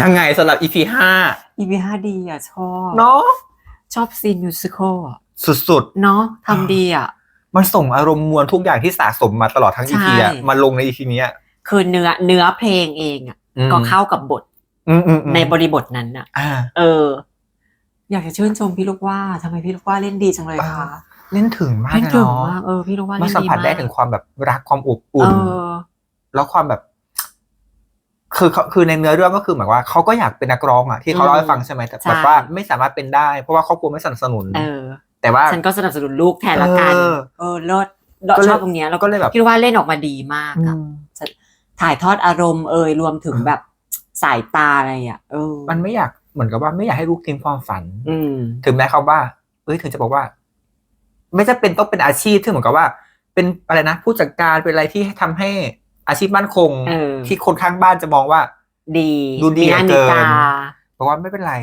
ยังไงสำหรับ EP ห้าอีพีห้าดีอะ ชอบเนาะชอบซีนมิวสิควลอะสุดเนาะทำดีอะ ๆ มันส่งอารมณ์มวลทุกอย่างที่สะสมมาตลอดทั้ง EP อะใช่ มาลงใน EP เนี้ยคือเนื้อเนื้อเพลงเองอะ อืมก็เข้ากับบทอืมอืมอืมในบริบทนั้นอะ อ่า เออ อยากจะชื่นชมพี่ลูกว่าทำไมพี่ลูกว่าเล่นดีจังเลยคะอ่า เล่นถึงมากเล่นนะถึงเนาะมากเออพี่ลูกว่ามันเล่นสัมดีผัสมากได้ถึงความแบบรักความอบเออุ่นอแล้วความแบบ คือเขาคือในเนื้อเรื่องก็คือหมายว่าเขาก็อยากเป็นนักร้องอะที่เขาเล่าให้ฟังใช่ไหมแต่ใช่แบบว่าไม่สามารถเป็นได้ เพราะว่าครอบครัวไม่สนับสนุนเออแต่ว่าฉันก็สนับสนุนลูกแทนละกันเออเออเลิศเราก็เลยชอบตรงเนี้ยแล้วก็เลยแบบคิดว่าเล่นออกมาดีมากอือะมถ่ายทอดอารมณ์เอ่ยรวมถึงแบบสายตาอะไรอะเออ มันไม่อยากเหมือนกับว่าไม่อยากให้ลูกทิ้งความฝัน อืมถึงแม้เขาว่าเอ้ยถึงจะบอกว่า ไม่จะเป็นต้องเป็นอาชีพที่เหมือนกับว่า เป็นอะไรนะผู้จัดการเป็นอะไรที่ทำให้ อาชีพมั่นคงเออที่คนข้างบ้านจะมองว่า ดีดูดีมีหน้าเหลืมีอเกินตาบอกว่าไม่เป็นไร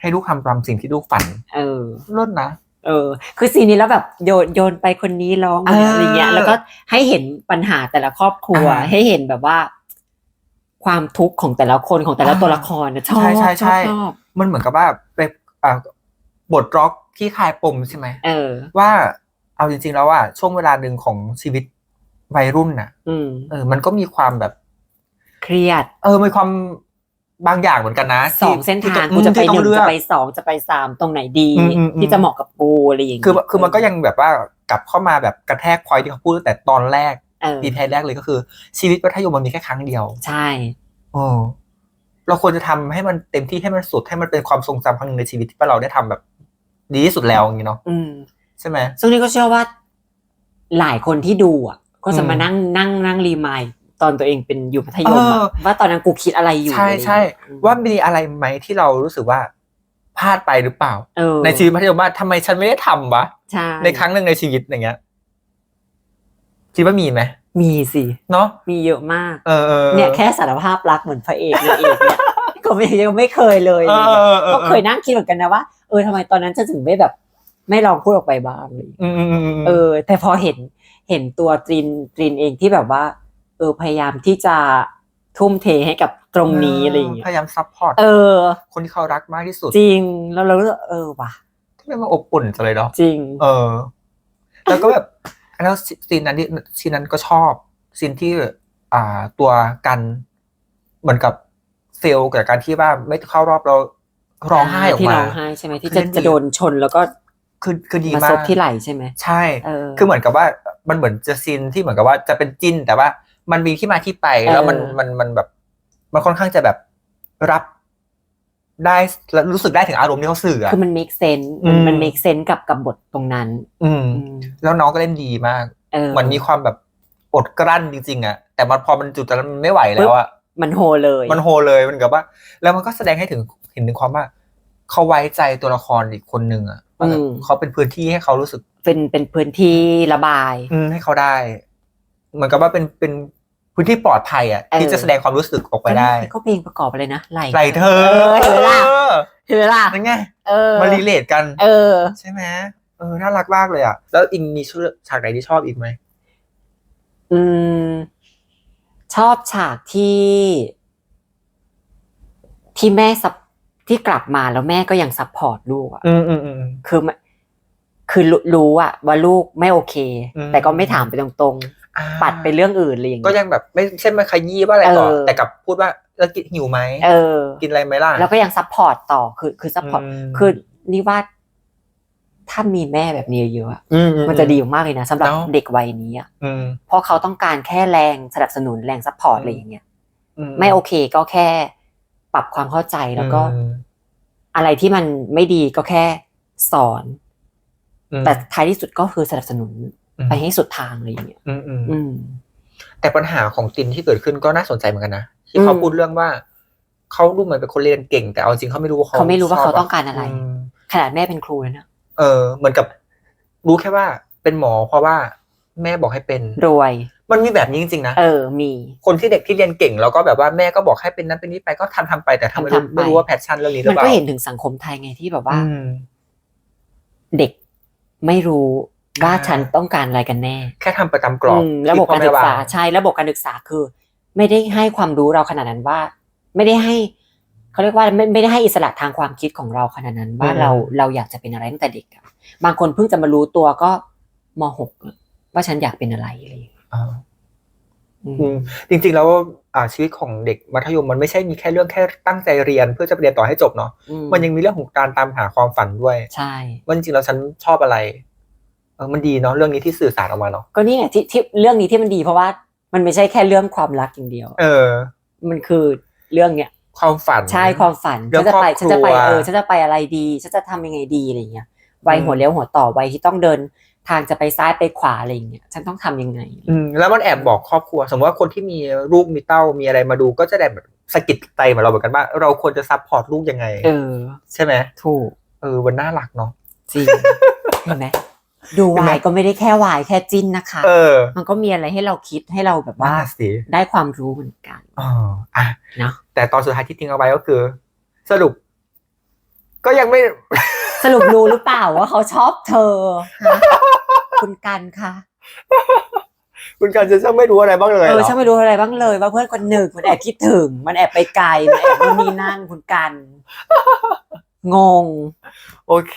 ให้ลูกทำตามสิ่งที่ลูกฝัน เออลดนะ เออ คือซีนนี้แล้วแบบโยนโยนไปคนนี้ร้องเออออะไรเงี้ย แล้วก็ให้เห็นปัญหาแต่ละครอบครัวอ่าให้เห็นแบบว่า ความทุกข์ของแต่ละคนของแต่ละอ่าตัวละครนะชอบใช่ใช่ใช่ชอบชอบมันเหมือนกับว่าไปอ่าบทร็อกที่คลายปมใช่ไหมเออว่าเอาจริง ๆ แล้วว่าช่วงเวลาหนึ่งของชีวิต วัยรุ่นน่ะอืมเออ มันก็มีความแบบ เครียด เออมีความบางอย่างเหมือนกันนะสองที่เส้นที่ทางอืมกูจะไปที่หต้อนึ่งเลือจะกไปสองจะไปสามตรงไหนดีอืมอืมอืมที่จะเหมาะกับปูอะไรอย่างเงี้ยคือคือมันก็ยังแบบว่ากลับเข้ามาแบบกระแทกพอยที่เขาพูดตั้งแต่ตอนแรกเออปีแทแรกเลยก็คือ ชีวิตมัธยมมันมีแค่ครั้งเดียว ใช่โอ้เราควรจะทำให้มันเต็มที่ให้มันสุดให้มันเป็นความทรงจำครั้งหนึ่งในชีวิตที่เราได้ทำแบบ ดีที่สุดแล้วอย่างนี้เนาะอืมใช่ไหมซึ่งนี่ก็เชื่อว่า หลายคนที่ดูอะ ก็จะอืมมานั่งนั่งนั่งรีมายด์ตอนตัวเองเป็นอยู่มัธยมเออะอว่าตอนนั้นกูคิดอะไรอยู่ใช่อะไรอย่างใช่เงี้ยอืมว่ามีอะไรไหมที่เรารู้สึกว่าพลาดไปหรือเปล่าเออในชีวิตมัธยมว่าทำไมฉันไม่ได้ทำวะใช่ในครั้งหนึ่งในชีวิตอย่างเงี้ยคิดว่ามีไหมมีสิเนาะมีเยอะมาก เออออเนี่ยแค่สารภาพรักเหมือนพระเอกนางเอกเนี่ยก็ไม่ยังไม่เคยเลยเออะไรอเงี้ยเออเออก็เคยนั่งคิดเหมือนกันนะว่าเออทำไมตอนนั้นฉันถึงไม่แบบ ไม่ลองพูดออกไปบ้างเลยอืมอืมอืมอืมเออ แต่พอเห็น เห็นตัวตรินตรินเองที่แบบว่าเออพยายามที่จะทุ่มเทให้กับตรงนี้อะไรอย่างเงี้ยพยายามซัพพอร์ตเออ คนที่เขารักมากที่สุด จริงแล้วเราก็เออว่ะที่มันมาอบอุ่นจังเลยเนาะจริง เออ แล้วก็แบบแล้วซีนนั้นที่ซีนนั้นก็ชอบซีนที่อ่าตัวกันเหมือนกับเฟลกับการที่ว่าไม่เข้ารอบแล้วร้องไห้ออกที่มาร้องไห้ใช่ไหมที่คือจะเล่นดีจะโดนชนแล้วก็ คือคือดีมามาซกบที่ไหล่ใช่ไหมใช่ เออ คือเหมือนกับว่ามันเหมือนจะซีนที่เหมือนกับว่าจะเป็นจิ้น แต่ว่ามันมีที่มาที่ไปเออ แล้วมันมันมันแบบ มันค่อนข้างจะแบบรับได้แล้วรู้สึกได้ถึงอารมณ์ที่เขาสื่ออะ คือมัน make sense มันอืม มัน make sense กับกับบทตรงนั้นอืม อืมแล้วน้องก็เล่นดีมากเออเหมือนมีความแบบอดกลั้นจริงๆอะแต่มันพอมันจุดนั้นมันไม่ไหวแล้วอะมันโฮเลยมันโฮเลยมันกับว่า แล้วมันก็แสดงให้ถึงเห็นถึงความว่าเขาไว้ใจตัวละครอีกคนหนึ่งอะว่าแบบ เขาเป็นพื้นที่ให้เขารู้สึก เป็นเป็นพื้นที่ระบาย อืมให้เขาได้ เหมือนกับว่าเป็นเป็นพื้นที่ปลอดภัยอะเออที่จะแสดงความรู้สึกออกไปได้ก็เพลงประกอบอะไรนะไหลไหลเธอเห็นไหมล่ะเออเห็นไหมล่ะนั่นไงเออมารีเลทกัน เออ ใช่ไหมเออน่ารักมากเลยอะ แล้วอิงมีชื่อฉากไหนที่ชอบอีกไหมอืม ชอบฉากที่ ที่แม่ซับ ที่กลับมาแล้วแม่ก็ยังซัพพอร์ตลูกอะอืมอืมอืมคือมันคือรู้รู้อะว่าลูกไม่โอเคอืมแต่ก็ไม่ถามไปตรงอ่าๆปัดไปเรื่องอื่นอะไรอย่างก็เงี้ยยังแบบไม่ใช่มาขยี้ว่าอะไรต่อเออแต่กลับพูดว่าแล้วกินหิวไหมเออ กินอะไรไหมล่ะแล้วก็ยังซัพพอร์ตต่อคือคือซัพพอร์ตมคือนี่ว่า ถ้ามีแม่แบบนี้เยอะๆอะอือืมันจะดีมากเลยนะสำหรับเนอะเด็กวัยนี้อะอืมเพราะเขาต้องการแค่แรงสนับสนุนแรงซัพพอร์ตอืมอะไรอย่างเงี้ยอืไม่โอเคก็แค่ ปรับความเข้าใจแล้วก็อืมอะไรที่มันไม่ดีก็แค่สอนอืมแต่ท้ายที่สุดก็คือสนับสนุนอืมไปให้สุดทางอะไรอย่างเงี้ยอืมอืมอืมแต่ปัญหาของตินที่เกิดขึ้นก็น่าสนใจเหมือนกันนะที่เขาอืมพูดเรื่องว่าเขาดูเหมือนเป็นคนเรียนเก่ง แต่เอาจริงเขาไม่รู้ว่าเขาเขาไม่รู้ว่าชบเขาต้องการอะไรมขนาดแม่เป็นครูแล้วนะ เออ เหมือนกับรู้แค่ว่าเป็นหมอเพราะว่าแม่บอกให้เป็นรวย มันมีแบบนี้จริงๆนะ เออ มี คนที่เด็กที่เรียนเก่งแล้วก็แบบว่าแม่ก็บอกให้เป็นนั้นเป็นนี้ไปก็ทำทำไปแต่ทำไม่รู้ทำๆไปไม่รู้ว่าแพชชั่นเรื่องนี้หรืมัอนเปล่าก็เห็นถึงสังคมไทยไงที่แบบว่าอืมเด็กไม่รู้ว่าอ่าฉันต้องการอะไรกันแน่ แค่ทำไปตามกรอบอืมระบบที่พ่อการแม่ศึกษาว่งใช่ระบบการศึกษาคือ ไม่ได้ให้ความรู้เราขนาดนั้นว่า ไม่ได้ให้เขาเรียกว่าไม่ไม่ได้ให้อิสระทางความคิดของเราขนาดนั้น ว่าอืมเราเราอยากจะเป็นอะไรตั้งแต่เด็กอะบางคนเพิ่งจะมารู้ตัวก็มหกอะว่าฉันอยากเป็นอะไรอะไรอย่าง เงี้ยอ่าอืมอืมจริงๆแล้วอ่าชีวิตของเด็กมัธยมมันไม่ใช่มีแค่เรื่องแค่ตั้งใจเรียน เพื่อจะไปเรียนต่อให้จบเนาะอืมันยังมีเรื่องของการตามหาความฝันด้วย ใช่ว่าจริงๆแล้วฉันชอบอะไรเออมันดีเนาะเรื่องนี้ที่สื่อสารออกมาเนาะก็นี่ไงที่ที่เรื่องนี้ที่มันดีเพราะว่ามันไม่ใช่แค่เรื่องความรักอย่างเดียว เออ มันคือเรื่องเนี้ยความฝันใช่ความฝันเรื่ฉัองนจะไปครอบครัวฉันจะไปเออฉันจะไปอะไรดีฉันจะทำยังไงดีอะไรเงี้ยวัยอืมหัวเลี้ยวหัวต่อวัยที่ต้องเดิน ทางจะไปซ้ายไปขวาอะไรเงี้ยฉันต้องทำยังไง อืมแล้วมันแอบบอกครอบครัว สมมติว่าคนที่มีลูกมีเต้ามีอะไรมาดูก็จะได้แบบสะกิดใจเหมือนเราเหมือนกันว่าเราควรจะซัพพอร์ตลูกยังไง เออ ใช่ไหมถูก เออมันน่ารักเนาะจริงเห็นไหมดูเห็นไหมวายก็ไม่ได้แค่วายแค่จิ้นนะคะ เออ มันก็มีอะไรให้เราคิดให้เราแบบว่าว่าสิได้ความรู้เหมือนกันอ๋ออะเนาะแต่ตอนสุดท้ายที่ทิ้งเอาไว้ก็คือ สรุป ก็ยังไม่ สรุปรู้หรือเปล่าว่าเขาชอบเธอฮะ คุณกันคะคุณการจะช่างไม่รู้อะไรบ้างเลยเอเหรออฉันไม่รู้อะไรบ้างเลย ว่าเพื่อนคนหนึ่งมันแอบคิดถึง มันแอบไปไกลมันแอบนู่นนี่นั่นคุณกันงง โอเค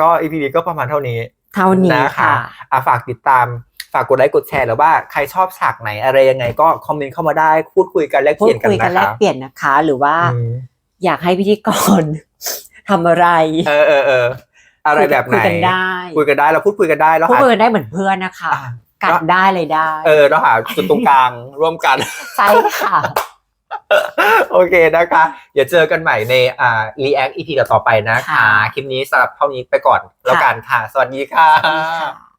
ก็อีพีนี้ก็ประมาณเท่านี้ เท่านี้นะคะค่ะอะฝากติดตามฝากกดไลค์กดแชร์หรือว่าใครชอบฉากไหนอะไรยังไงก็คอมเมนต์เข้ามาได้พูดคุยกันแลกพูเปดลี่ยนกันคุยกันนะแลคะกเปลี่ยนนะคะ หรือว่าอืมอยากให้พิธีกรทำอะไร เออเออเออ อะไรแบบไหนคุยกันได้คุยกันได้เราพูดคุยกันได้แล้วพูดหาคุยกันได้เหมือนเพื่อนนะคะอะกัดได้เลยได้ เออเราหาจุดตรงกลางร่วมกันใช่ค่ะโอเคนะคะ เดี๋ยวเจอกันใหม่ในอ่า React EP ต่อๆไปนะคะค่ะคลิปนี้สำหรับเท่านี้ไปก่อนแล้วกันค่ะ สวัสดีค่ะนี่ค่ะ